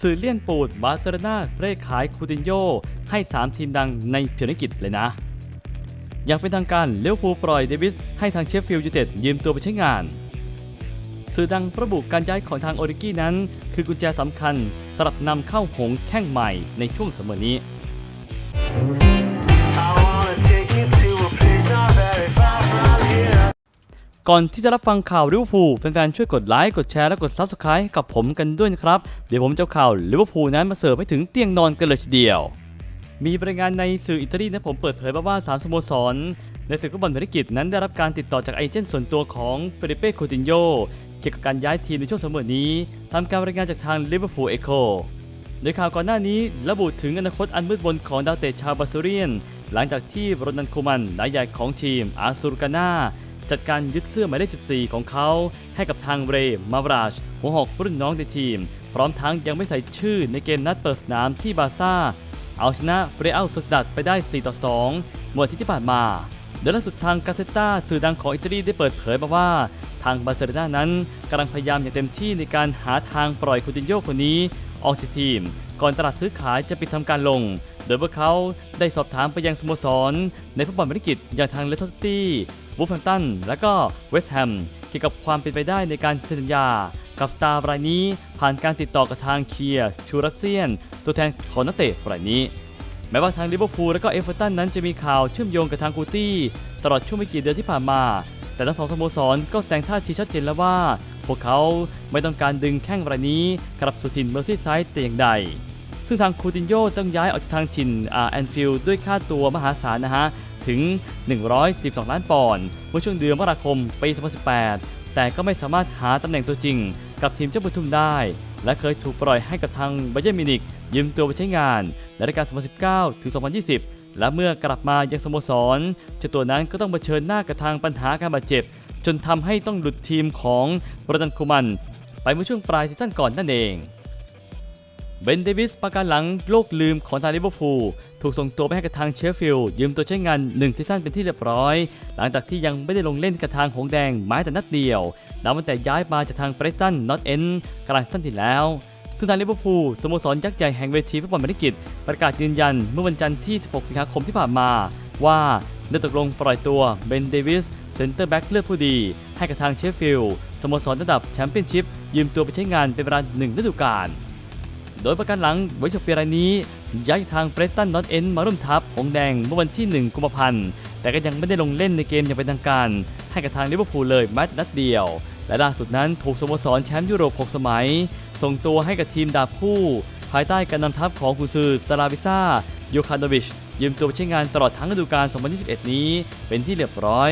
สื่อเลี่ยนปูดบาร์เซโลนาเร่ขายคูตินโยให้ 3 ทีมดังในพรีเพียรกิจเลยนะ อย่างเป็นทางการเลี้ยวฟูปล่อยเดวิสให้ทางเชฟฟิลด์ยูเต็ดยืมตัวไปใช้งาน สื่อดังระบุการย้ายของทางโอริกี้นั้น คือกุญแจสำคัญสำหรับนำเข้าหงแข้งใหม่ในช่วงเสมอนี้ ก่อนที่จะรับฟังข่าวลิเวอร์พูลแฟนๆช่วยกดไลค์กดแชร์และกด Subscribe ให้กับผมกันด้วยนะครับ เดี๋ยวผมจะเอาข่าวลิเวอร์พูลนั้นมาเสิร์ฟให้ถึงเตียงนอนกันเลยทีเดียว มีรายงานในสื่ออิตาลีนะผมเปิดเผยมาว่า3สโมสรในศึกฟุตบอลภารกิจนั้นได้รับการติดต่อจากเอเจนต์ส่วนตัวของเฟเดเป้ โคตินโยเกี่ยวกับการย้ายทีมในช่วงสมอนี้ทำการรายงานจากทางลิเวอร์พูลเอโคโดยข่าวก่อนหน้านี้ระบุถึงอนาคตอันมืดมนของดาวเตะชาวบาซูเรียน หลังจากที่โรนันคูมันนายใหญ่ของทีมอาซูรกานา จัดการยึดเสื้อหมายเลข 14 ของเขา ให้กับทางเรย์มาราช หัวหอกรุ่นน้องในทีม พร้อมทั้งยังไม่ใส่ชื่อในเกมนัดเปิดสนามที่บาซ่า เอาชนะเรอัลโซสดัดไปได้ 4 ต่อ 2 เมื่ออาทิตย์ที่ผ่านมาโดยล่าสุดทางกาเซต t าสื่อดังของอิตาลีได้เปิดเผยมาว่า ทางบาร์เซโลนานั้นกำลังพยายามอย่างเต็มที่ในการหาทางปล่อยคูตินโยคนนี้ออกจากทีม ก่อนตลาดซื้อขายจะปิดทำการลง โดยพวกเขาได้สอบถามไปยังสโมสร ในฟุตบอลบริกิจอย่างทางเลสเตอร์ซิตี้บูฟแฮมตัน และก็เวสต์แฮมเกี่ยวกับความเป็นไปได้ในการเซ็นสัญญา กับสตาร์รายนี้ผ่านการติดต่อกับทางเคียร์ชูรัสเซียน ตัวแทนของนักเตะรายนี้แม้ว่าทางลิเวอร์พูลและก็เอเวอร์ตันนั้นจะมีข่าวเชื่อมโยงกับทางกูตี้ตลอดช่วงไม่กี่เดือนที่ผ่านมา แต่ทั้งสองสโมสรก็แสดงท่าทีชัดเจนแล้วว่า พวกเขาไม่ต้องการดึงแข้งรายนี้กลับสู่ถิ่นเมอร์ซี่ไซด์แต่อย่างใด ซึ่งทางคูตินโยต้องย้ายออกจากทางถิ่นแอนฟิลด์ด้วยค่าตัวมหาศาลนะฮะ ถึง 112 ล้านปอนด์เมื่อช่วงเดือนมกราคมปี 2018 แต่ก็ไม่สามารถหาตำแหน่งตัวจริง กับทีมเจ้าบุญทุ่มได้ และเคยถูกปล่อยให้กับทางไบเยร์นมินิกยืมตัวไปใช้งานในรายการ 2019 ถึง 2020 และเมื่อกลับมายังสโมสรเจ้าตัวนั้นก็ต้องเผชิญหน้ากับทางปัญหาการบาดเจ็บ จนทำให้ต้องหลุดทีมของโรดันคูมัน ไปเมื่อช่วงปลายซีซั่นก่อนนั่นเอง เบนเดวิสประการหลังโลกลืมของทางลิเวอร์พูลถูกส่งตัวไปให้กับทางเชฟฟิลด์ยืมตัวใช้งาน 1 ซีซั่นเป็นที่เรียบร้อย หลังจากที่ยังไม่ได้ลงเล่นกับทางหงแดงแม้แต่นัดเดียวนับตั้งแต่ย้ายมาจากทางเบรตันนอตเอนกลางซั่นที่แล้ว ซึ่งทางลิเวอร์พูลสโมสรยักษ์ใหญ่แห่งเวทีฟุตบอลบริกิจประกาศยืนยันเมื่อวันจันทร์ที่ 16 สิงหาคมที่ผ่านมา ว่าได้ตกลงปล่อยตัวเบนเดวิสเซนเตอร์แบ็กเลือดผู้ดี ให้กับทางเชฟฟิลด์สโมสรระดับแชมเปี้ยนชิพยืมตัวไปใช้งานเป็นเวลาหนึ่งฤดูกาล โดยประกันหลังไวชปีรายนี้ ย้ายทางเ r รสตันนอตเอนมาร่วมทัพหงแดงเมื่อวันที่ 1 กุมภาพันธ์ แต่ก็ยังไม่ได้ลงเล่นในเกมอย่างเป็นทางการ ให้กับทางลิเวอร์พูลเลยแมตช์นัดเดียว และล่าสุดนั้นถูกสโมสรแชมป์ยุโรป 6 สมัย ส่งตัวให้กับทีมดาบคู่ ภายใต้การนำทัพของกุนซือสลาวิซ่าโยคานโดวิชยืมตัวไปใช้งานตลอดทั้งฤดูกาล 2021 นี้ เป็นที่เรียบร้อย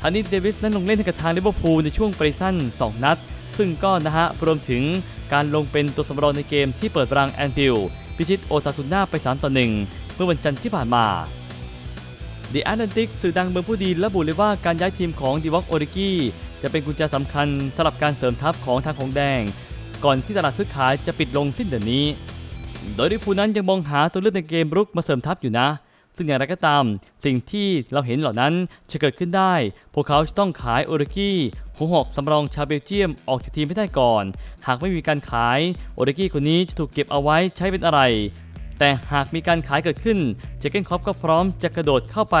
ทานิดเดวิสนั้นลงเล่นให้กับทางลิเวอร์พูลในช่วงปรีสั้น2 นัด ซึ่งก็นะฮะรวมถึง การลงเป็นตัวสำรองในเกมที่เปิดรังแอนฟิลด์พิชิตโอซาซุน่าไป 3 ต่อ 1 เมื่อวันจันทร์ที่ผ่านมา The Atlantic สื่อดังเมืองผู้ดีระบุเลยว่าการย้ายทีมของดีวอกโอริกิจะเป็นกุญแจสำคัญสำหรับการเสริมทัพของทางของแดง ก่อนที่ตลาดซื้อขายจะปิดลงสิ้นเดือนนี้ โดยลิพูนั้นยังมองหาตัวเลือกในเกมรุกมาเสริมทัพอยู่นะ ซึ่งอย่างไรก็ตาม สิ่งที่เราเห็นเหล่านั้นจะเกิดขึ้นได้ พวกเขาจะต้องขายโอริกี้หัวหอกสำรองชาวเบลเจียมออกจากทีมให้ได้ก่อน หากไม่มีการขายโอริกี้คนนี้จะถูกเก็บเอาไว้ใช้เป็นอะไร แต่หากมีการขายเกิดขึ้นเจเกนคอปก็พร้อมจะกระโดดเข้าไป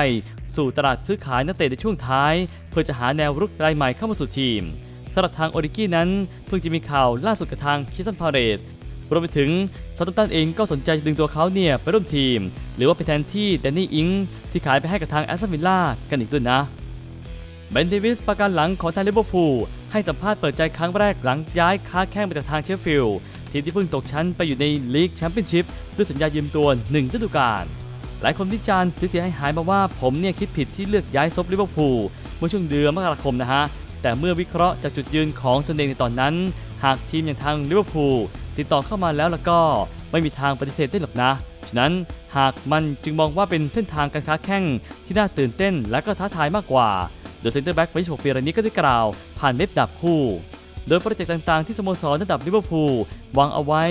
สู่ตลาดซื้อขายนักเตะในช่วงท้าย เพื่อจะหาแนวรุกรายใหม่เข้ามาสู่ทีมสำหรับทางโอริกี้นั้น เพิ่งจะมีข่าวล่าสุดกับทางคิสันพาเรต รวมไปถึงซาตัมตันเองก็สนใจดึงตัวเขาเนี่ยไปร่วมทีม หรือว่าไปแทนที่แดนนี่อิงที่ขายไปให้กับทางแอสตันวิลล่ากันอีกด้วยนะเบนเดวิสประกันหลังของทางลิเวอร์พูลให้สัมภาษณ์เปิดใจครั้งแรกหลังย้ายค้าแข้งไปจากทางเชฟฟิลด์ทีมที่เพิ่งตกชั้นไปอยู่ในลีกแชมเปี้ยนชิพด้วยสัญญายืมตัว1ฤดูกาลหลายคนวิจารณ์เสียหายหายมาว่าผมเนี่ยคิดผิดที่เลือกย้ายซบลิเวอร์พูลเมื่อช่วงเดือนมกราคมนะฮะแต่เมื่อวิเคราะห์จากจุดยืนของตนเองในตอนนั้น หากทีมอย่างทางลิเวอร์พูล ติดต่อเข้ามาแล้วแล้วก็ไม่มีทางปฏิเสธได้หรอกนะ ฉะนั้นหากมันจึงมองว่าเป็นเส้นทางการค้าแข่งที่น่าตื่นเต้นและก็ท้าทายมากกว่า โดยเซ็นเตอร์แบ็กวัย26ปีรายนี้ก็ได้กล่าว ผ่านเว็บดับคู่ โดยโปรเจกต์ต่างๆที่สโมสรระดับลิเวอร์พูลวางเอาไว้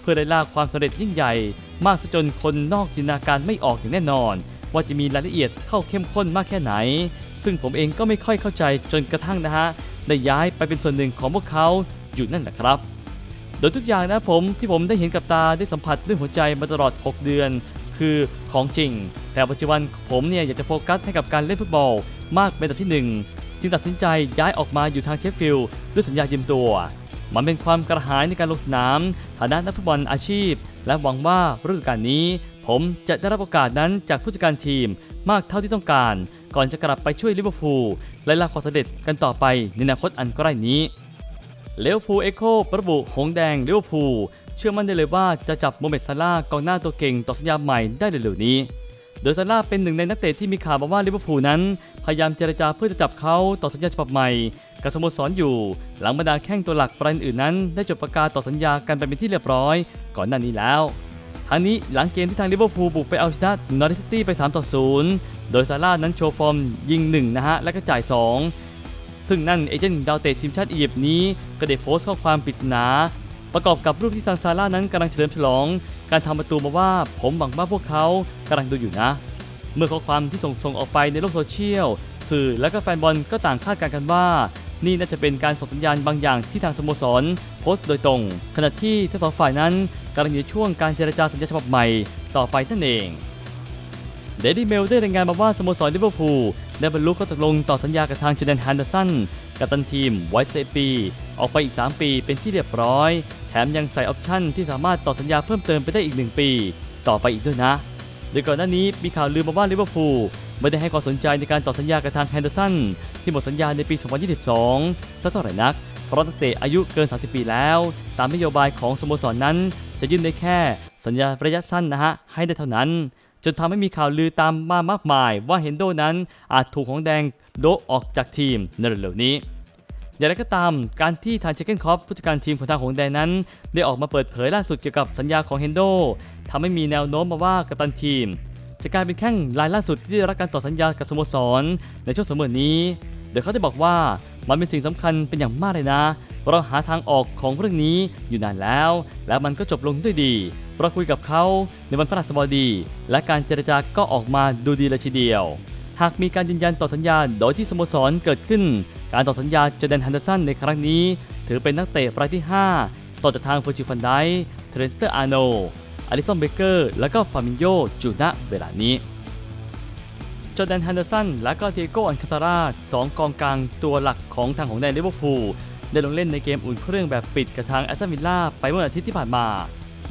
เพื่อได้ลาความสำเร็จยิ่งใหญ่ มากซะจนคนนอกจินตนาการไม่ออกอย่างแน่นอน ว่าจะมีรายละเอียดเข้าเข้มข้นมากแค่ไหน ซึ่งผมเองก็ไม่ค่อยเข้าใจจนกระทั่งนะฮะได้ย้ายไปเป็นส่วนหนึ่งของพวกเขาอยู่นั่นแหละครับ โดยทุกอย่างนะผมที่ผมได้เห็นกับตาได้สัมผัสด้วยหัวใจมาตลอด 6 เดือน คือของจริง แต่ปัจจุบันผมเนี่ยอยากจะโฟกัสให้กับการเล่นฟุตบอล มากเป็นอันดับที่หนึ่งจึงตัดสินใจย้ายออกมาอยู่ทางเชฟฟิลด์ด้วยสัญญายืมตัว มันเป็นความกระหายในการลงสนามฐานะนักฟุตบอลอาชีพ และหวังว่าฤดูกาลนี้ ผมจะได้รับโอกาสนั้นจากผู้จัดการทีม มากเท่าที่ต้องการ ก่อนจะกลับไปช่วยลิเวอร์พูลและลาความสำเร็จกันต่อไปในอนาคตอันใกล้นี้ เลวพูเอโคประบุหงแดงเลวพูเชื่อมั่นได้เลยว่าจะจับโมเมดซาร่ากองหน้าตัวเก่งต่อสัญญาใหม่ได้เร็วๆนี้ โดยซาร่าเป็นหนึ่งในนักเตะที่มีข่าวมาว่าลิเวอร์พูลนั้น พยายามเจรจาเพื่อจะจับเขาต่อสัญญาฉบับใหม่กับสโมสรอยู่ หลังบรรดาแข้งตัวหลักรายอื่นนั้น ได้จบประกาศต่อสัญญากันไปเป็นที่เรียบร้อย ก่อนหน้านี้แล้วทั้งนี้หลังเกมที่ทางลิเวอร์พูลบุกไปเอาชนะนอริสตี้ไป3ต่อ0โดยซาร่านั้นโชว์ฟอร์มยิง1นะฮะและก็จ่าย 2 ซึ่งนั่นเอเจนต์ดาวเตะทีมชาติอียิปต์นี้ก็ได้โพสต์ข้อความปริศนา ประกอบกับรูปที่ทางซาร่านั้นกำลังเฉลิมฉลอง การทำประตูมาว่าผมหวังว่าพวกเขากำลังดูอยู่นะ เมื่อข้อความที่ส่งส่งออกไปในโลกโซเชียลสื่อและก็แฟนบอลก็ต่างคาดการณ์กันว่า นี่น่าจะเป็นการส่งสัญญาณบางอย่างที่ทางสโมสร โพสต์โดยตรง ขณะที่ทั้งสองฝ่ายนั้นกำลังอยู่ช่วงการเจรจาสัญญาฉบับใหม่ ต่อไปนั่นเอง เดลี่เมลได้รายงานมาว่าสโมสรลิเวอร์พูลได้บรรลุข้อตกลงต่อสัญญากับทางเจเดนฮันเดอร์สันกับตันทีมไวท์เซปี ออกไปอีก 3 ปีเป็นที่เรียบร้อย แถมยังใส่ออปชั่นที่สามารถต่อสัญญาเพิ่มเติมไปได้อีก 1 ปี ต่อไปอีกด้วยนะ โดยก่อนหน้านี้มีข่าวลือมาว่าลิเวอร์พูลไม่ได้ให้ความสนใจในการต่อสัญญากับทางแฮนเดอร์สันที่หมดสัญญาในปี 2022สักเท่าไหร่นัก เพราะนักเตะอายุเกิน 30 ปีแล้ว ตามนโยบายของสโมสรนนั้น จะยื่นได้แค่สัญญาระยะสั้นนะฮะให้ได้เท่านั้น จนทำให้มีข่าวลือตามมามากมาย ว่าเฮนโดนั้นอาจถูกของแดงโดออกจากทีมในเร็วๆนี้อย่างไรก็ตาม การที่ทางเชคเกนคอปผู้จัดการทีมของทางหงแดงนั้น ได้ออกมาเปิดเผยล่าสุดเกี่ยวกับสัญญาของเฮนโดทำให้มีแนวโน้มมาว่ากัปตันทีม จะกลายเป็นแข้งรายล่าสุดที่ได้รับการต่อสัญญากับสโมสร ในช่วงสมอนี้ โดยเขาได้บอกว่ามันเป็นสิ่งสำคัญเป็นอย่างมากเลยนะ เราหาทางออกของเรื่องนี้อยู่นานแล้ว แล้วมันก็จบลงด้วยดี เราคุยกับเขาในวันพฤหัสบดี และการเจรจาก็ออกมาดูดีเลยทีเดียว หากมีการยืนยันต่อสัญญาโดยที่สโมสรเกิดขึ้น การต่อสัญญาเจเดนฮันเดอร์สันในครั้งนี้ ถือเป็นนักเตะรายที่ 5 ต่อจากทางเฟอร์จิฟันไดเทรนสเตอร์อาร์โนอลิสันเบเกอร์ และก็ฟามิโยจูณเวลานี้จอแดนฮันเดอร์สันและก็เทโกอันคาตาราสองกองกลางตัวหลักของทางของแดนลิเวอร์พูล ได้ลงเล่นในเกมอุ่นเครื่องแบบปิดกับทางแอสตันวิลล่าไปเมื่ออาทิตย์ที่ผ่านมา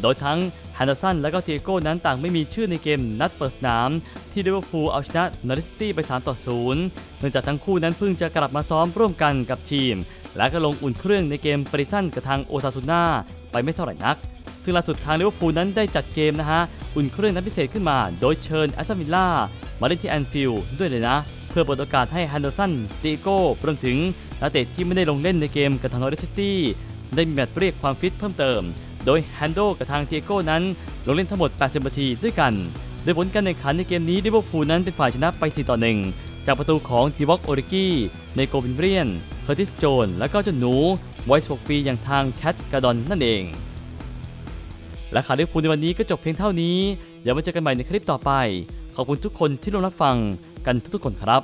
โดยทั้งฮันเดอร์สันและก็เทโก้นั้นต่างไม่มีชื่อในเกมนัดเปิดสนาม ที่ลิเวอร์พูลเอาชนะนอริสตี้ไป 3 ต่อ 0 เนื่องจากทั้งคู่นั้นเพิ่งจะกลับมาซ้อมร่วมกันกับทีม และก็ลงอุ่นเครื่องในเกมปริซันกับทางโอซาซูน่าไปไม่เท่าไหร่นัก ซึ่งล่าสุดทางลิเวอร์พูลนั้นได้จัดเกมนะฮะ อุ่นเครื่องนัดพิเศษขึ้นมา โดยเชิญแอสตันวิลล่ามาเล่นที่แอนฟิลด์ด้วยเลยนะ เพื่อเปิดโอกาสให้ฮันเดอร์สันติโก้รวมถึง นักเตะที่ไม่ได้ลงเล่นในเกมกับทางนอริตี้ได้มีแมตช์เรียกความฟิตเพิ่มเติม โดยแฮนโดกับทางเทโก้นั้น ลงเล่นทั้งหมด 80 นาทีด้วยกัน โดยผลการแข่งขันในเกมนี้ลิเวอร์พูลนั้นเป็นฝ่ายชนะไป 4 ต่อ 1 จากประตูของทีวอกโอริกี้ในโกวินเรียน เคอร์ติสโจน และก็เจ้าหนูวัย16ปีอย่างทางแคทกาดอนนั่นเองและข่าวลิเวอร์พูลในวันนี้ก็จบเพียงเท่านี้ เดี๋ยวมาเจอกันใหม่ในคลิปต่อไป ขอบคุณทุกคนที่ร่วมรับฟังกันทุกๆคนครับ